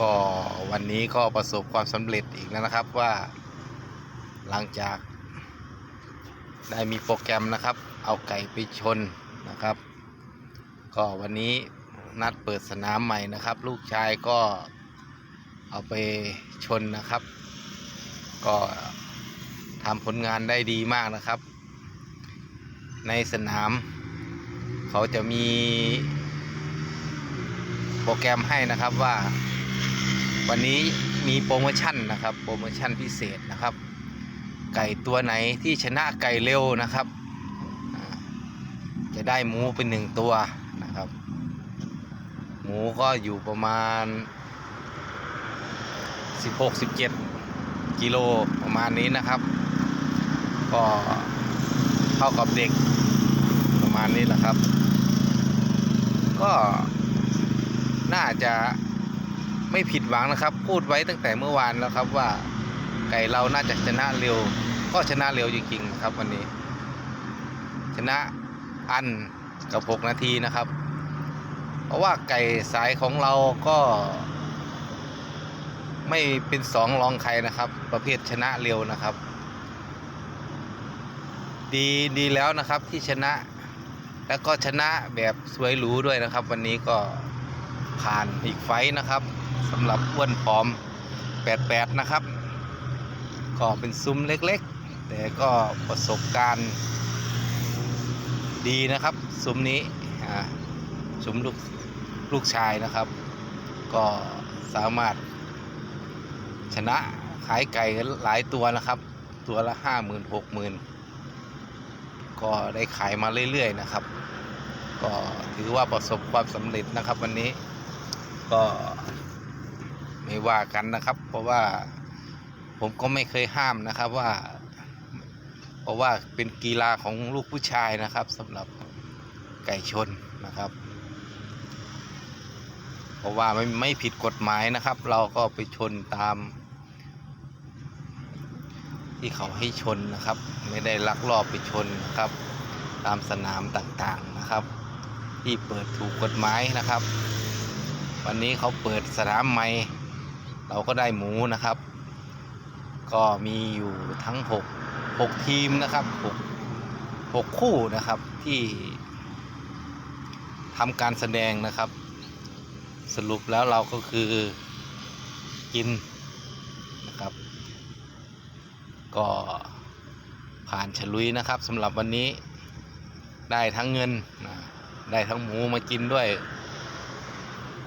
ก็วันนี้ก็ประสบความสำเร็จอีกแล้วนะครับว่าหลังจากได้มีโปรแกรมนะครับ เอาไก่ไปชนนะครับ ก็วันนี้นัดเปิดสนามใหม่นะครับ ลูกชายก็เอาไปชนนะครับ ก็ทำผลงานได้ดีมากนะครับ ในสนาม เขาจะมีโปรแกรมให้นะครับว่า วันนี้มีโปรโมชั่นนะครับ โปรโมชั่นพิเศษนะครับ ไก่ตัวไหนที่ชนะไก่เร็วนะครับ จะได้หมูเป็นหนึ่งตัวนะครับ หมูก็อยู่ประมาณ 16-17 กิโลประมาณนี้นะครับ ก็เท่ากับเด็กประมาณนี้แหละครับ ก็น่าจะ ไม่ผิดหวังนะครับ พูดไว้ตั้งแต่เมื่อวานแล้วครับว่าไก่เราน่าจะชนะเร็ว ก็ชนะเร็วจริงๆนะครับวันนี้ ชนะอันกับ 6 นาทีนะครับ เพราะว่าไก่สายของเราก็ ไม่เป็นสองรองใครนะครับ ประเภทชนะเร็วนะครับ ดีดีแล้วนะครับที่ชนะแล้วก็ชนะแบบสวยหรูด้วยนะครับ วันนี้ก็ผ่านอีกไฟต์นะครับ สำหรับอ้วนผอม 88 นะครับ ก็เป็นซุ้มเล็กๆ แต่ก็ประสบการณ์ดีนะครับ ซุ้มนี้ซุ้มลูกลูกชายนะครับ ก็สามารถชนะขายไก่กันหลายตัวนะครับ ตัวละห้าหมื่นหกหมื่นก็ได้ขายมาเรื่อยๆนะครับ ก็ถือว่าประสบความสำเร็จนะครับวันนี้ก็ ไม่ว่ากันนะครับ เพราะว่าผมก็ไม่เคยห้ามนะครับว่า เพราะว่าเป็นกีฬาของลูกผู้ชายนะครับสำหรับไก่ชนนะครับ เพราะว่าไม่ไม่ผิดกฎหมายนะครับ เราก็ไปชนตาม ที่เขาให้ชนนะครับ ไม่ได้ลักลอบไปชนนะครับ ตามสนามต่างๆนะครับ ที่เปิดถูกกฎหมายนะครับ วันนี้เขาเปิดสนามใหม่ เราก็ได้หมูนะครับ ก็มีอยู่ทั้ง 6 6 ทีมนะครับ 6 6 คู่นะครับที่ทำการแสดงนะครับ สรุปแล้วเราก็คือกินนะครับ ก็ผ่านฉลุยนะครับสำหรับวันนี้ได้ทั้งเงินนะได้ทั้งหมูมากินด้วย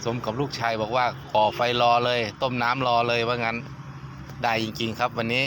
สมกับลูกชายบอกว่าก่อไฟรอเลย ต้มน้ำรอเลยว่างั้น ได้จริง ๆ ครับวันนี้